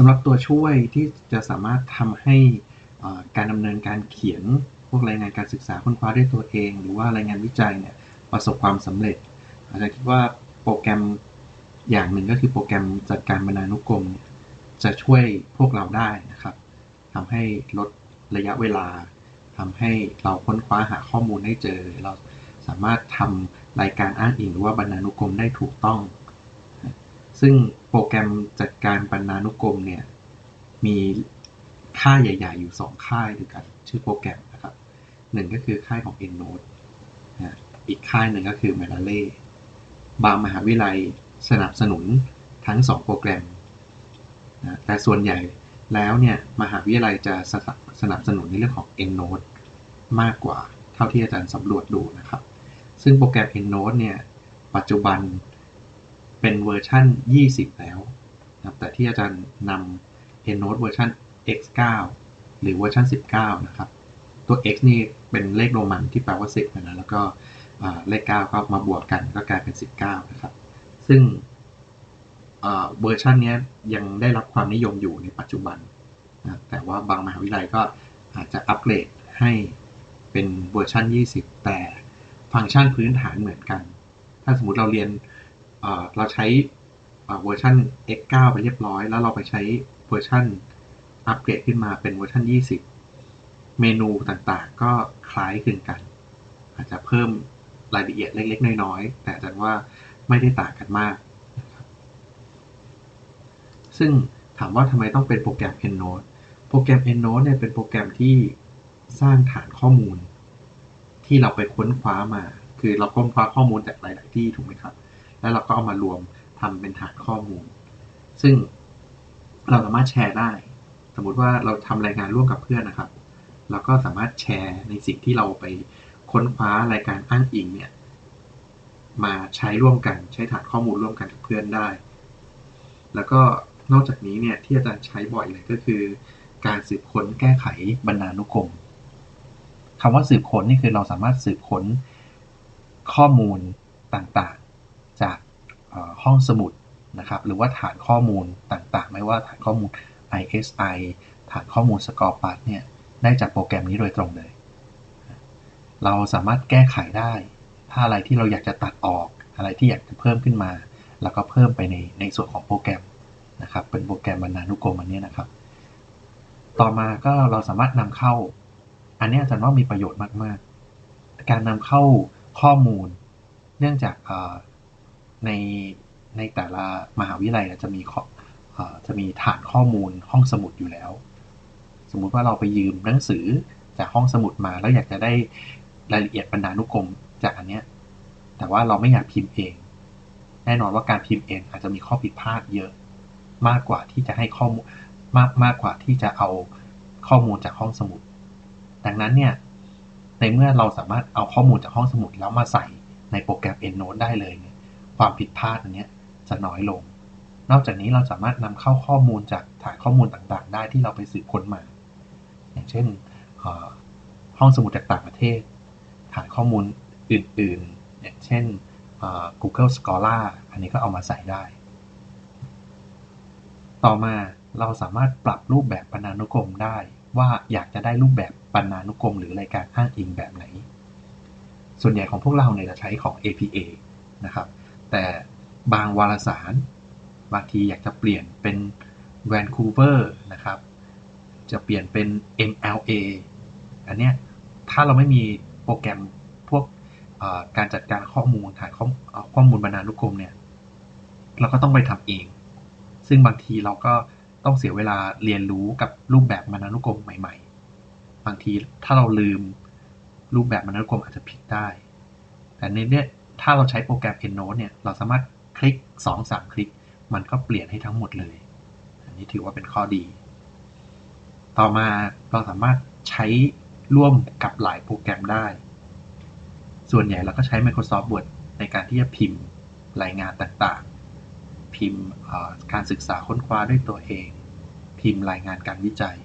สำหรับตัวช่วยที่จะสามารถทำให้การดำเนินการเขียนพวกรายงานการศึกษาค้นคว้าด้วยตัวเอง หรือว่ารายงานวิจัยเนี่ยประสบความสำเร็จอาจจะคิดว่าโปรแกรมอย่างหนึ่งก็คือโปรแกรมจัดการบรรณานุกรม จะช่วยพวกเราได้นะครับทำให้ลดระยะเวลาทำให้เราค้นคว้าหาข้อมูลได้เจอ เราสามารถทำรายการอ้างอิงหรือว่าบรรณานุกรมได้ถูกต้อง ซึ่งโปรแกรมจัดการบรรณานุกรมเนี่ย มีค่ายใหญ่ ๆ อยู่ 2 ค่ายด้วยกัน ชื่อโปรแกรมนะครับหนึ่งก็คือค่ายของ EndNote นะอีกค่ายหนึ่งก็คือ m e l a l e บางมหาวิทยาลัยสนับสนุนทั้ง 2 โปรแกรมนะแต่ส่วนใหญ่แล้วเนี่ย มหาวิทยาลัยจะสสนับสนุนในเรื่องของ EndNote มากกว่าเท่าที่อาจารย์สำรวจดูนะครับ ซึ่งโปรแกรม EndNote เนี่ย ปัจจุบัน เป็นเวอร์ชัน20 แล้วนะครับแต่ที่อาจารย์นำ EndNote เวอร์ชัน X9 หรือเวอร์ชัน19 นะครับ ตัว X นี่เป็นเลขโรมันที่แปลว่า 10 นะ แล้วก็เลข 9 ก็มาบวกกันก็กลายเป็น 19 นะครับ ซึ่งเวอร์ชันนี้ยยังได้รับความนิยมอยู่ในปัจจุบันนะแต่ว่าบางมหาวิทยาลัยก็อาจจะอัปเกรดให้เป็นเวอร์ชัน20 แต่ฟังก์ชันพื้นฐานเหมือนกัน ถ้าสมมติเราเรียน เราใช้เวอร์ชัน X9 ไปเรียบร้อย แล้วเราไปใช้เวอร์ชันอัปเกรดขึ้นมาเป็นเวอร์ชัน20 เมนูต่างๆ ก็คล้ายคลึงกัน อาจจะเพิ่มรายละเอียดเล็ก ๆ น้อยๆ แต่อาจารย์ว่าไม่ได้ต่างกันมาก ซึ่งถามว่าทำไมต้องเป็นโปรแกรม EndNote โปรแกรม EndNote เนี่ยเป็นโปรแกรมที่สร้างฐานข้อมูล ที่เราไปค้นคว้ามา คือเราค้นคว้าข้อมูลจากหลาย ๆ ที่ถูกไหมครับ แล้วเราก็เอามารวมทำเป็นฐานข้อมูล ซึ่งเราสามารถแชร์ได้ สมมุติว่าเราทำรายงานร่วมกับเพื่อนนะครับเราก็สามารถแชร์ในสิ่งที่เราไปค้นคว้ารายการอ้างอิงเนี่ยมาใช้ร่วมกันใช้ฐานข้อมูลร่วมกันกับเพื่อนได้ แล้วก็นอกจากนี้เนี่ยที่อาจารย์ใช้บ่อยเลยก็คือ การสืบค้นแก้ไขบรรณานุกรมคำว่าสืบค้นนี่คือเราสามารถสืบค้นข้อมูลต่างๆ ห้องสมุดนะครับหรือว่าฐานข้อมูลต่างๆ ไม่ว่าฐานข้อมูล ISI ฐานข้อมูล Scorpus เนี่ยได้จากโปรแกรมนี้โดยตรงเลย เราสามารถแก้ไขได้ ถ้าอะไรที่เราอยากจะตัดออกอะไรที่อยากจะเพิ่มขึ้นมา แล้วก็เพิ่มไปในในส่วนของโปรแกรมนะครับเป็นโปรแกรมบรรณานุกรมอันนี้นะครับ ต่อมาก็เราสามารถนำเข้า อันนี้อาจารย์ว่ามีประโยชน์มากๆ การนำเข้าข้อมูล เนื่องจาก ในในแต่ละมหาวิทยาลัยจะมีขออ่อจะมีฐานข้อมูลห้องสมุดอยู่แล้ว สมมุติว่าเราไปยืมหนังสือจากห้องสมุดมาแล้วอยากจะได้รายละเอียดบรรณานุกรมจากอันเนี้ยแต่ว่าเราไม่อยากพิมพ์เอง แน่นอนว่าการพิมพ์เองอาจจะมีข้อผิดพลาดเยอะ มากกว่าที่จะให้ข้อมูลมากมากกว่าที่จะเอาข้อมูลจากห้องสมุด ดังนั้นเนี่ยในเมื่อเราสามารถเอาข้อมูลจากห้องสมุดแล้วมาใส่ในโปรแกรม EndNote ได้เลยเนี่ย ความผิดพลาดอันนี้จะน้อยลง นอกจากนี้เราสามารถนำเข้าข้อมูลจากฐานข้อมูลต่างๆ ได้ที่เราไปสืบค้นมา อย่างเช่นห้องสมุดจากต่างประเทศ ฐานข้อมูลอื่นๆ อย่างเช่น Google Scholar อันนี้ก็เอามาใส่ได้ ต่อมาเราสามารถปรับรูปแบบบรรณานุกรมได้ ว่าอยากจะได้รูปแบบบรรณานุกรม หรือรายการอ้างอิงแบบไหน ส่วนใหญ่ของพวกเราเนี่ยจะใช้ของ APA นะครับ แต่บางวารสาร บางทีอยากจะเปลี่ยนเป็น Vancouver นะครับ จะเปลี่ยนเป็น MLA อันเนี้ยถ้าเราไม่มีโปรแกรมพวกการจัดการข้อมูลฐานข้อข้อมูลบรรณานุกรมเนี่ย เราก็ต้องไปทำเอง ซึ่งบางทีเราก็ต้องเสียเวลาเรียนรู้กับรูปแบบบรรณานุกรมใหม่ ๆ บางทีถ้าเราลืมรูปแบบบรรณานุกรมอาจจะผิดได้ แต่ในเนี้ย ถ้าเราใช้โปรแกรม EndNote เนี่ย เราสามารถคลิก 2-3 คลิก มันก็เปลี่ยนให้ทั้งหมดเลย อันนี้ถือว่าเป็นข้อดี ต่อมาเราสามารถใช้ร่วมกับหลายโปรแกรมได้ ส่วนใหญ่เราก็ใช้ Microsoft Word ในการที่จะพิมพ์รายงานต่างๆ พิมพ์การศึกษาค้นคว้าด้วยตัวเอง พิมพ์รายงานการวิจัย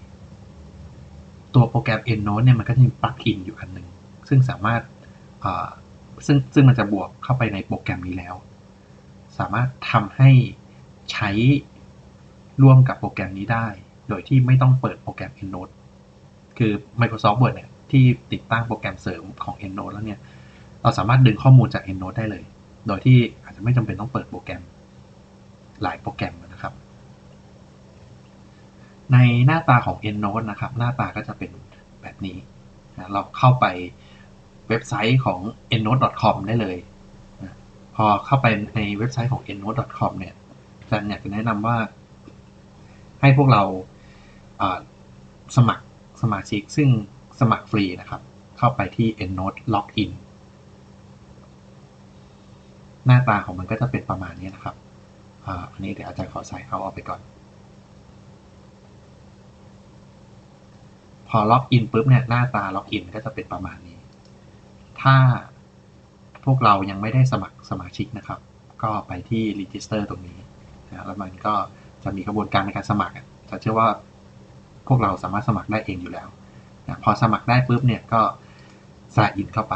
ตัวโปรแกรม EndNote เนี่ยมันก็จะมีปลั๊กอินอยู่อันหนึ่ง ซึ่งสามารถ ซึ่งซึ่งมันจะบวกเข้าไปในโปรแกรมนี้แล้ว สามารถทำให้ใช้ร่วมกับโปรแกรมนี้ได้ โดยที่ไม่ต้องเปิดโปรแกรม EndNote คือ Microsoft Word เนี่ยที่ติดตั้งโปรแกรมเสริมของ EndNote แล้วเนี่ย เราสามารถดึงข้อมูลจาก EndNote ได้เลย โดยที่อาจจะไม่จำเป็นต้องเปิดโปรแกรมหลายโปรแกรมนะครับ ในหน้าตาของ EndNote นะครับ หน้าตาก็จะเป็นแบบนี้นะเราเข้าไป เว็บไซต์ของ endnote.com ได้เลย พอเข้าไปในเว็บไซต์ของ endnote.com เนี่ยอาจารย์อยากจะแนะนำว่า ให้พวกเราสมัครสมาชิกซึ่งสมัครฟรีนะครับ เข้าไปที่ endnote login หน้าตาของมันก็จะเป็นประมาณนี้นะครับอาอันนี้เดี๋ยวอาจารย์ขอใส่เอาออกไปก่อน พอล็อกอินปุ๊บเนี่ยหน้าตาล็อกอินก็จะเป็นประมาณนี้ ถ้าพวกเรายังไม่ได้สมัครสมาชิกนะครับ ก็ไปที่ register ตรงนี้นะแล้วมันก็จะมีกระบวนการในการสมัครจะเชื่อว่าพวกเราสามารถสมัครได้เองอยู่แล้วนะพอสมัครได้ปุ๊บเนี่ยก็ sign in เข้าไป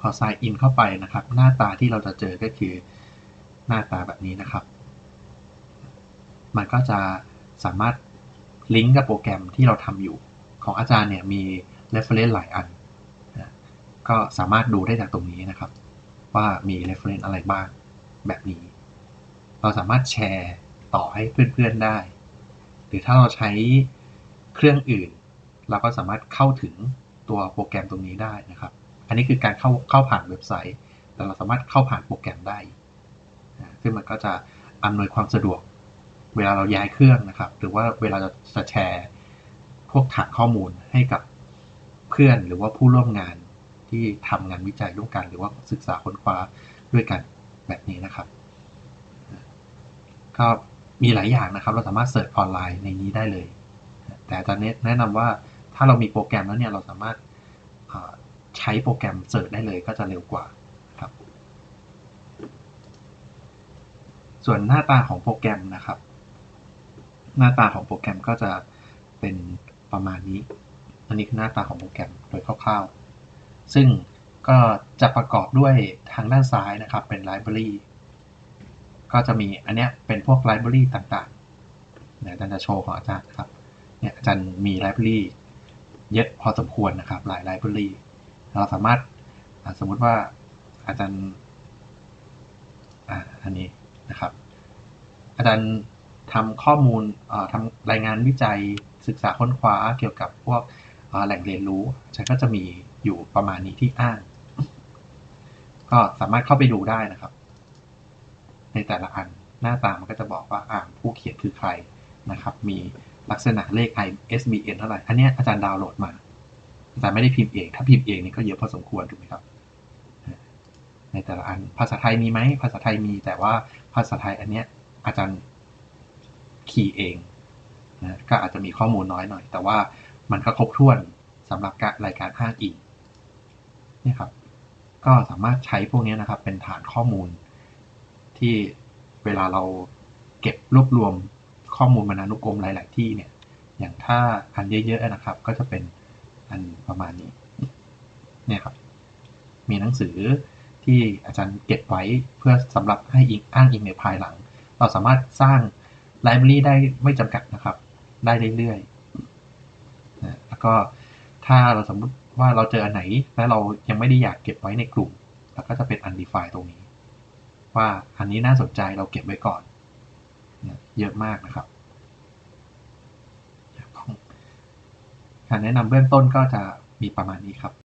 พอ sign in เข้าไปนะครับ หน้าตาที่เราจะเจอก็คือหน้าตาแบบนี้นะครับ มันก็จะสามารถลิงก์กับโปรแกรมที่เราทำอยู่ ของอาจารย์เนี่ยมี reference หลายอันนะก็สามารถดูได้จากตรงนี้นะครับ ว่ามี reference อะไรบ้างแบบนี้ เราสามารถแชร์ต่อให้เพื่อนๆได้ หรือถ้าเราใช้เครื่องอื่น เราก็สามารถเข้าถึงตัวโปรแกรมตรงนี้ได้นะครับ อันนี้คือการเข้าเข้าผ่านเว็บไซต์ แต่เราสามารถเข้าผ่านโปรแกรมได้ ซึ่งมันก็จะอำนวยความสะดวก เวลาเราย้ายเครื่องนะครับ หรือว่าเวลาจะแชร์พวกฐานข้อมูลให้กับ เพื่อนหรือว่าผู้ร่วมงานที่ทำงานวิจัยร่วมกันหรือว่าศึกษาค้นคว้าด้วยกันแบบนี้นะครับ ก็มีหลายอย่างนะครับ เราสามารถเสิร์ชออนไลน์ในนี้ได้เลย แต่อาจารย์แนะนำว่าถ้าเรามีโปรแกรมแล้วเนี่ยเราสามารถใช้โปรแกรมเสิร์ชได้เลยก็จะเร็วกว่าครับ ส่วนหน้าตาของโปรแกรมนะครับ หน้าตาของโปรแกรมก็จะเป็นประมาณนี้ อันนี้คือหน้าตาของโปรแกรมโดยคร่าวๆ ซึ่งก็จะประกอบด้วยทางด้านซ้ายนะครับเป็นไลบรารีก็จะมีอันเนี้ยเป็นพวกไลบรารีต่างๆเดี๋ยวอาจารย์จะโชว์ของอาจารย์ครับเนี่ยอาจารย์มีไลบรารีเยอะพอสมควรนะครับ หลายไลบรารีเราสามารถสมมุติว่าอาจารย์อ่าอันนี้นะครับ อาจารย์ทำข้อมูลทำรายงานวิจัยศึกษาค้นคว้าเกี่ยวกับพวก แหล่งเรียนรู้ ฉันก็จะมีอยู่ประมาณนี้ที่อ้าง ก็สามารถเข้าไปดูได้นะครับ ในแต่ละอันหน้าตามันก็จะบอกว่าอ่าผู้เขียนคือใครนะครับ มีลักษณะเลข ISBN เท่าไหร่ อันนี้อาจารย์ดาวน์โหลดมา อาจารย์ไม่ได้พิมพ์เอง ถ้าพิมพ์เองนี่ก็เยอะพอสมควรถูกไหมครับ ในแต่ละอัน ภาษาไทยมีไหม ภาษาไทยมี แต่ว่าภาษาไทยอันเนี้ยอาจารย์คีย์เองนะ ก็อาจจะมีข้อมูลน้อยหน่อย แต่ว่า มันก็ครบถ้วนสำหรับรายการอ้างอิงนี่ครับ ก็สามารถใช้พวกนี้นะครับ เป็นฐานข้อมูล ที่เวลาเราเก็บรวบรวมข้อมูลบรรณานุกรมหลาย ๆ ที่เนี่ย อย่างถ้าอันเยอะ ๆ นะครับ ก็จะเป็นอันประมาณนี้เนี่ยครับ มีหนังสือที่อาจารย์เก็บไว้เพื่อสำหรับให้อิงอ้างอิงในภายหลัง เราสามารถสร้างไลบรารีได้ไม่จำกัดนะครับ ได้เรื่อยๆ ก็ถ้าเราสมมุติว่าเราเจออันไหน และเรายังไม่ได้อยากเก็บไว้ในกลุ่มเราก็จะเป็น undefined ตรงนี้ ว่าอันนี้น่าสนใจเราเก็บไว้ก่อนเยอะมากนะครับการแนะนำเบื้องต้นก็จะมีประมาณนี้ครับ